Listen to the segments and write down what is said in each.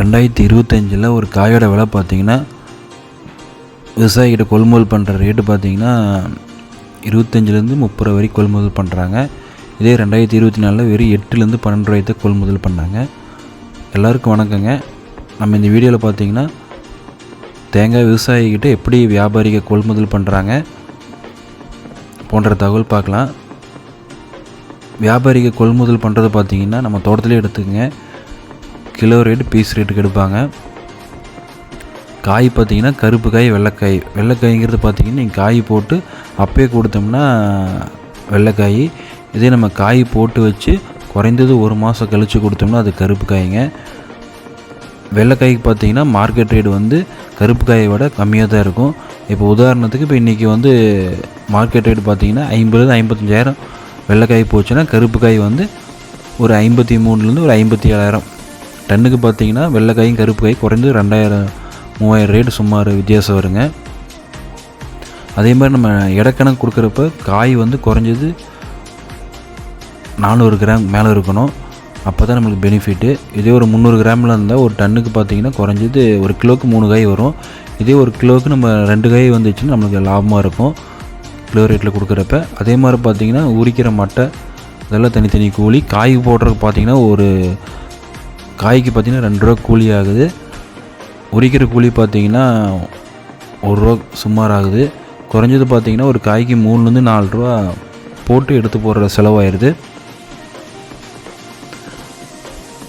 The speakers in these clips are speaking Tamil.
ரெண்டாயிரத்தி இருபத்தஞ்சில் ஒரு காயோட விலை பார்த்தீங்கன்னா விவசாயிகிட்ட கொள்முதல் பண்ணுற ரேட்டு பார்த்தீங்கன்னா இருபத்தஞ்சிலேருந்து முப்பது ரூபா வரைக்கும் கொள்முதல் பண்ணுறாங்க. இதே ரெண்டாயிரத்தி இருபத்தி நாலில் வெறும் எட்டுலேருந்து பன்னெண்டு ரூபாய்க்கு கொள்முதல் பண்ணாங்க. எல்லாருக்கும் வணக்கங்க. நம்ம இந்த வீடியோவில் பார்த்தீங்கன்னா தேங்காய் விவசாயிக்கிட்ட எப்படி வியாபாரிக கொள்முதல் பண்ணுறாங்க போன்ற தகவல் பார்க்கலாம். வியாபாரிக கொள்முதல் பண்ணுறது பார்த்தீங்கன்னா நம்ம தோட்டத்திலே எடுத்துக்கங்க. கிலோ ரேட்டு பீஸ் ரேட்டுக்கு எடுப்பாங்க. காய் பார்த்தீங்கன்னா கருப்பு காய் வெள்ளைக்காய். வெள்ளைக்காய்ங்கிறது பார்த்தீங்கன்னா நீங்கள் காய் போட்டு அப்பயே கொடுத்தோம்னா வெள்ளைக்காய். இதே நம்ம காய் போட்டு வச்சு குறைந்தது ஒரு மாதம் கழித்து கொடுத்தோம்னா அது கருப்பு காய்ங்க. வெள்ளைக்காய்க்கு பார்த்தீங்கன்னா மார்க்கெட் ரேட் வந்து கருப்பு காயை விட கம்மியாக தான் இருக்கும். இப்போ உதாரணத்துக்கு இப்போ இன்றைக்கி வந்து மார்க்கெட் ரேட் பார்த்தீங்கன்னா ஐம்பது ஐம்பத்தஞ்சாயிரம் வெள்ளைக்காய் போச்சுன்னா கருப்பு காய் வந்து ஒரு ஐம்பத்தி மூணுலேருந்து ஒரு ஐம்பத்தி ஏழாயிரம். டன்னுக்கு பார்த்தீங்கன்னா வெள்ளைக்காயும் கருப்பு காய் குறைஞ்சது ரெண்டாயிரம் மூவாயிரம் ரேட்டு சுமார் வித்தியாசம் வருங்க. அதே மாதிரி நம்ம இடக்கணக்கு கொடுக்குறப்ப காய் வந்து குறைஞ்சது நானூறு கிராம் மேலே இருக்கணும். அப்போ தான் நம்மளுக்கு பெனிஃபிட்டு இதே ஒரு முந்நூறு கிராமில் இருந்தால் ஒரு டன்னுக்கு பார்த்தீங்கன்னா குறைஞ்சது ஒரு கிலோவுக்கு மூணு காய் வரும். இதே ஒரு கிலோவுக்கு நம்ம ரெண்டு காய் வந்துச்சுன்னா நம்மளுக்கு லாபமாக இருக்கும். கிலோ ரேட்டில் கொடுக்குறப்ப. அதே மாதிரி பார்த்திங்கன்னா உரிக்கிற மட்டை இதெல்லாம் தனித்தனி கூலி. காய் போடுறதுக்கு பார்த்தீங்கன்னா ஒரு காய்க்கு பார்த்தீங்கன்னா ரெண்டு ரூபா கூலி ஆகுது. உரிக்கிற கூலி பார்த்தீங்கன்னா ஒரு ரூபா சுமார் ஆகுது குறைஞ்சது பார்த்திங்கன்னா ஒரு காய்க்கு மூணுலேருந்து நாலு ரூபா போட்டு எடுத்து போடுற செலவாயிடுது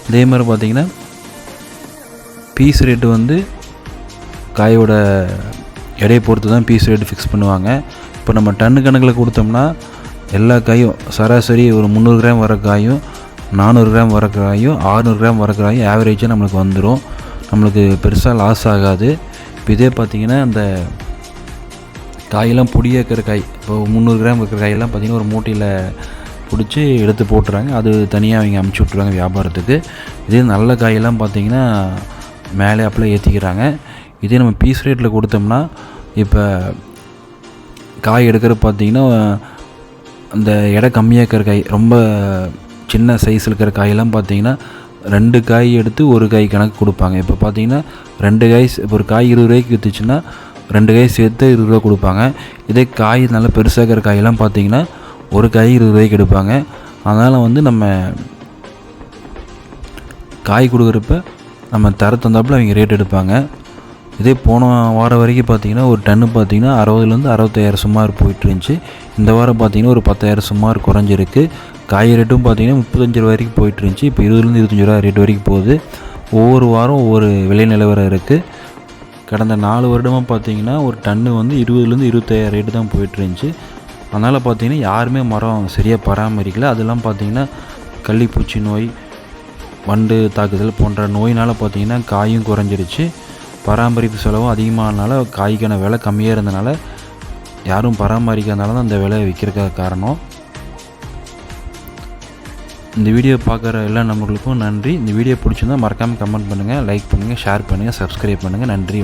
அதே மாதிரி பார்த்திங்கன்னா பீஸ் ரேட்டு வந்து காயோட எடையை பொறுத்து தான் பீஸ் ரேட்டு ஃபிக்ஸ் பண்ணுவாங்க. இப்போ நம்ம டன்னு கணக்கில் கொடுத்தோம்னா எல்லா காயும் சராசரி ஒரு முந்நூறு கிராம் வர காயும் நானூறு கிராம் வர காயும் ஆறுநூறு கிராம் வர காயும் ஆவரேஜாக நம்மளுக்கு வந்துடும் நம்மளுக்கு பெருசாக லாஸ் ஆகாது. இப்போ இதே பார்த்திங்கன்னா அந்த காயெல்லாம் பொடியாக இருக்கிற காய் இப்போ முந்நூறு கிராம் இருக்கிற காயெல்லாம் பார்த்திங்கன்னா ஒரு மூட்டையில் பிடிச்சி எடுத்து போட்டுறாங்க. அது தனியாக அவங்க அமுச்சு விட்ருவாங்க வியாபாரத்துக்கு. இதே நல்ல காயெல்லாம் பார்த்திங்கன்னா மேலே அப்படியே ஏற்றிக்கிறாங்க இதே நம்ம பீஸ் ரேட்டில் கொடுத்தோம்னா இப்போ காய் எடுக்கிற பார்த்திங்கன்னா அந்த எடை கம்மியாக இருக்கிற காய் ரொம்ப சின்ன சைஸ் இருக்கிற காயெல்லாம் பார்த்தீங்கன்னா ரெண்டு காய் எடுத்து ஒரு காய் கணக்கு கொடுப்பாங்க. இப்போ பார்த்தீங்கன்னா ரெண்டு காய் இப்போ ஒரு காய் இருபது ரூபாய்க்கு விற்றுச்சுன்னா ரெண்டு காய் சேர்த்து இருபது ரூபா கொடுப்பாங்க. இதே காய் நல்லா பெருசாக இருக்கிற காயெல்லாம் பார்த்தீங்கன்னா ஒரு காய் இருபது ரூபாய்க்கு எடுப்பாங்க. அதனால் வந்து நம்ம காய் கொடுக்குறப்ப நம்ம தர தந்தாப்பில் அவங்க ரேட் எடுப்பாங்க. இதே போன வாரம் வரைக்கும் பார்த்தீங்கன்னா ஒரு டன்னு பார்த்தீங்கன்னா அறுபதுலேருந்து அறுபத்தாயிரம் சுமார் போயிட்டுருந்துச்சி. இந்த வாரம் பார்த்தீங்கன்னா ஒரு பத்தாயிரம் சுமார் குறைஞ்சிருக்கு. காய் ரேட்டும் பார்த்தீங்கன்னா முப்பத்தஞ்சு ரூபா வரைக்கும் போயிட்டு இருந்துச்சு இப்போ இருபதுலேருந்து இருபத்தஞ்சி ரூபா ரேட் வரைக்கும் போகுது. ஒவ்வொரு வாரம் ஒவ்வொரு விலை நிலவரம் இருக்குது கடந்த நாலு வருடமாக பார்த்தீங்கன்னா ஒரு டன்னு வந்து இருபதுலேருந்து இருபத்தாயிரம் ரேட்டு தான் போயிட்டுருந்துச்சி. அதனால் பார்த்தீங்கன்னா யாருமே மரம் சரியாக பராமரிக்கல. அதெல்லாம் பார்த்தீங்கன்னா கள்ளிப்பூச்சி நோய் வண்டு தாக்குதல் போன்ற நோயினால் பார்த்தீங்கன்னா காயும் குறைஞ்சிருச்சு. பராமரிப்பு செலவும் அதிகமானனால காய்க்கான விலை கம்மியாக இருந்தனால யாரும் பராமரிக்காதனால தான் அந்த விலை விற்கிறதுக்காக காரணம். இந்த வீடியோ பார்க்குற எல்லா நம்பர்களுக்கும் நன்றி. இந்த வீடியோ பிடிச்சிருந்தால் மறக்காமல் கமெண்ட் பண்ணுங்கள் லைக் பண்ணுங்கள் ஷேர் பண்ணுங்கள் சப்ஸ்கிரைப் பண்ணுங்கள் நன்றி.